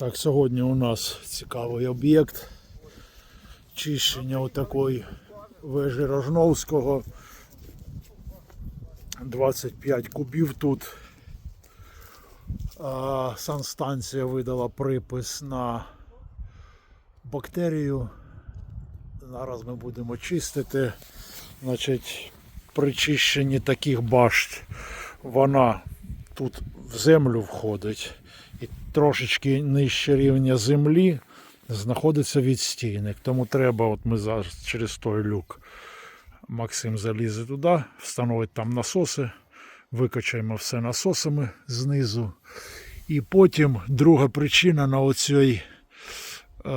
Так, сьогодні у нас цікавий об'єкт. Чищення отакої вежі Рожновського. 25 кубів тут. А, санстанція видала припис на бактерію. Зараз ми будемо чистити. Значить, при чищенні таких башт вона тут в землю входить і трошечки нижче рівня землі знаходиться відстійник. Тому треба, от ми зараз через той люк Максим залізе туди, встановить там насоси, викачаємо все насосами знизу. І потім друга причина на оцій е,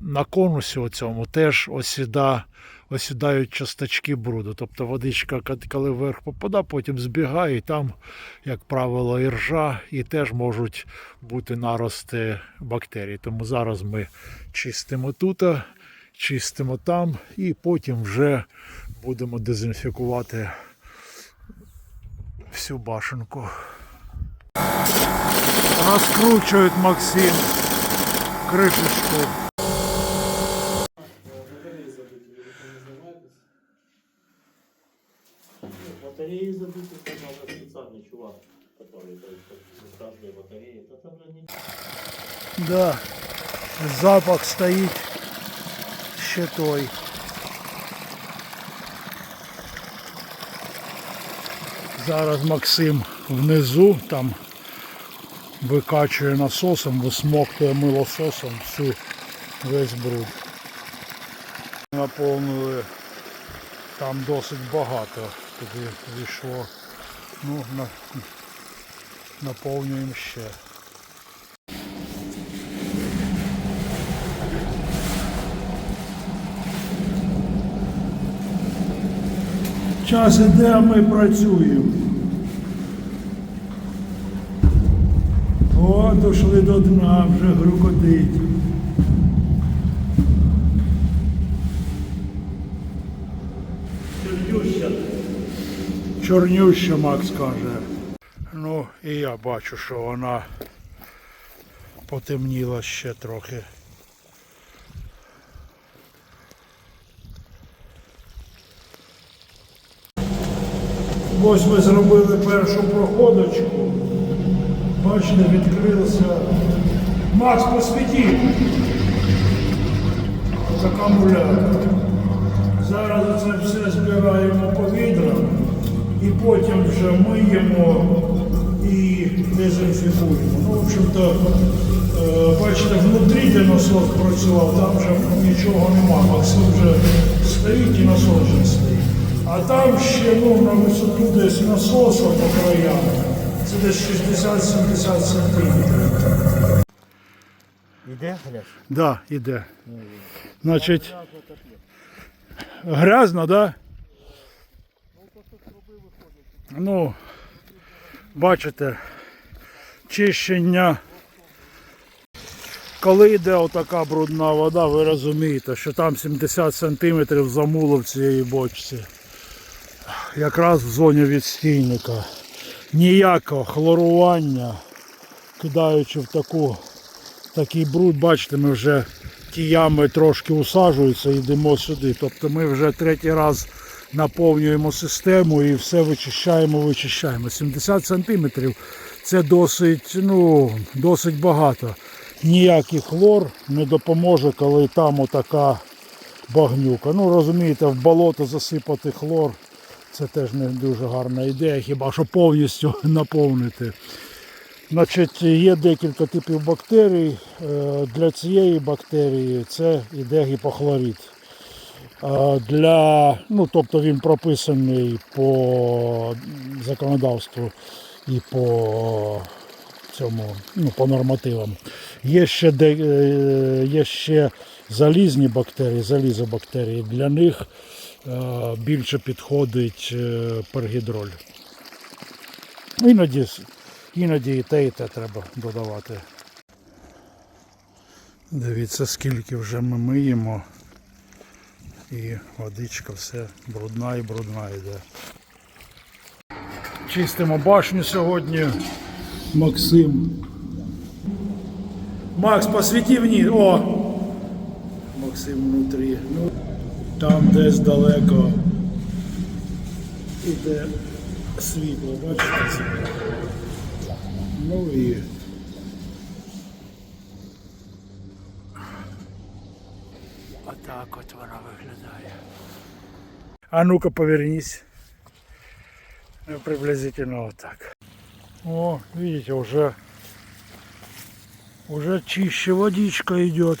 на конусі оцьому теж осіда, осідають часточки бруду. Тобто водичка, коли вверх попадає, потім збігає, і там, як правило, і ржа, і теж можуть бути нарости бактерій. Тому зараз ми чистимо тут, чистимо там, і потім вже будемо дезінфікувати всю башенку. Розкручують Максим кришечку. Да запах стоїть ще той. Зараз Максим внизу там викачує насосом, висмоктує милососом всю весь бруд. Наповнили там досить багато. Туди зійшло. Ну, на, наповнюємо ще. Час іде, а ми працюємо. О, дійшли до дна, вже грукотить. Чернюща. Чорнюща, Макс каже. Ну, і я бачу, що вона потемніла ще трохи. Ось ми зробили першу проходочку. Бачите, відкрився. Макс, посвіті. Акумулятор. Зараз це все збираємо по відрам і потім вже миємо і дезінфікуємо. Ну, в общем-то, е, бачите, внутрі де насос працював, там вже нічого нема. Максим вже стоїть і насос вже стоїть. А там ще ну, на висоту десь насоса по краям. Це десь 60-70 сантиметрів. Іде, Греш? Да, іде. Значить, грязно, да? Ну, бачите, чищення. Коли йде отака брудна вода, ви розумієте, що там 70 сантиметрів замуло в цієї бочці. Якраз в зоні відстійника. Ніякого хлорування, кидаючи в таку такий бруд, бачите, ми вже ті ями трошки усаджуються і йдемо сюди. Тобто ми вже третій раз наповнюємо систему і все вичищаємо, вичищаємо. 70 сантиметрів це досить, ну, досить багато. Ніякий хлор не допоможе, коли там отака багнюка. Ну розумієте, в болото засипати хлор. Це теж не дуже гарна ідея, хіба що повністю наповнити. Значить, є декілька типів бактерій. Е, Для цієї бактерії це іде гіпохлорид. Для, ну, тобто він прописаний по законодавству і по цьому, ну, по нормативам. Є ще, де, е, є ще залізні бактерії, залізобактерії. Для них е, більше підходить е, пергідроль. Іноді, іноді і те, і те треба додавати. Дивіться, скільки вже ми миємо. І водичка все брудна і брудна йде. Чистимо башню сьогодні. Максим Макс, посвети вниз. О! Максим внутрі. Ну, там десь далеко іде світло, бачите? Ну і. Отак от вона виглядає. А ну-ка повернись. Ну, приблизительно вот так. О, видите, уже уже чище водичка идет.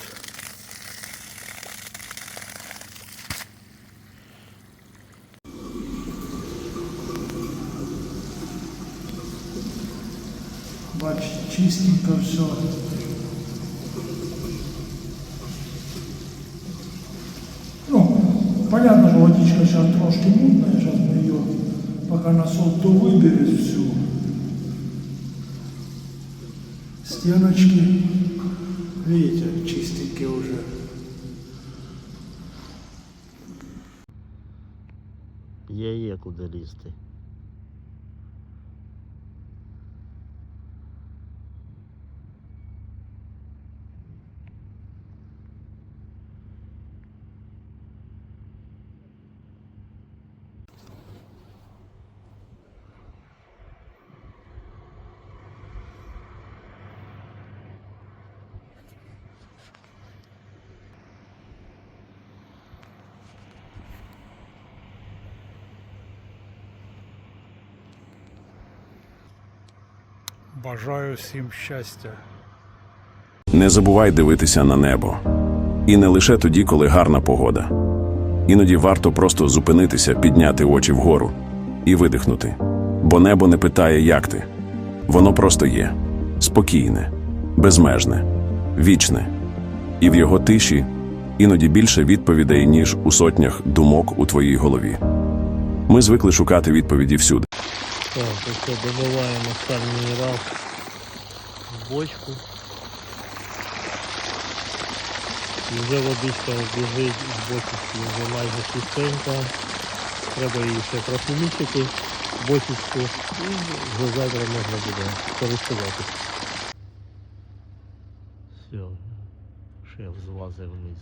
Бачите, чистенько все. понятно, что водичка сейчас трошки мутная, сейчас мы ее, пока насос то выберет всю. Стеночки, видите, чистенькие уже. Є є куди лізти. Бажаю всім щастя. Не забувай дивитися на небо. І не лише тоді, коли гарна погода. Іноді варто просто зупинитися, підняти очі вгору і видихнути. Бо небо не питає, як ти. Воно просто є спокійне, безмежне, вічне. І в його тиші іноді більше відповідей, ніж у сотнях думок у твоїй голові. Ми звикли шукати відповіді всюди. Так, ось добиваємо останній мінерал в бочку. І вже водичка біжить з бочечки, вже майже чистенька. Треба її ще трохи місяти, бочечку, і вже завтра можна буде користуватися. Все, шеф злазив вниз.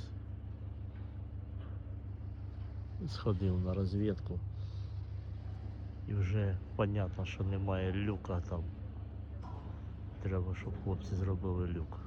Сходив на розвідку. І вже понятно, що немає люка там. Треба, щоб хлопці зробили люк.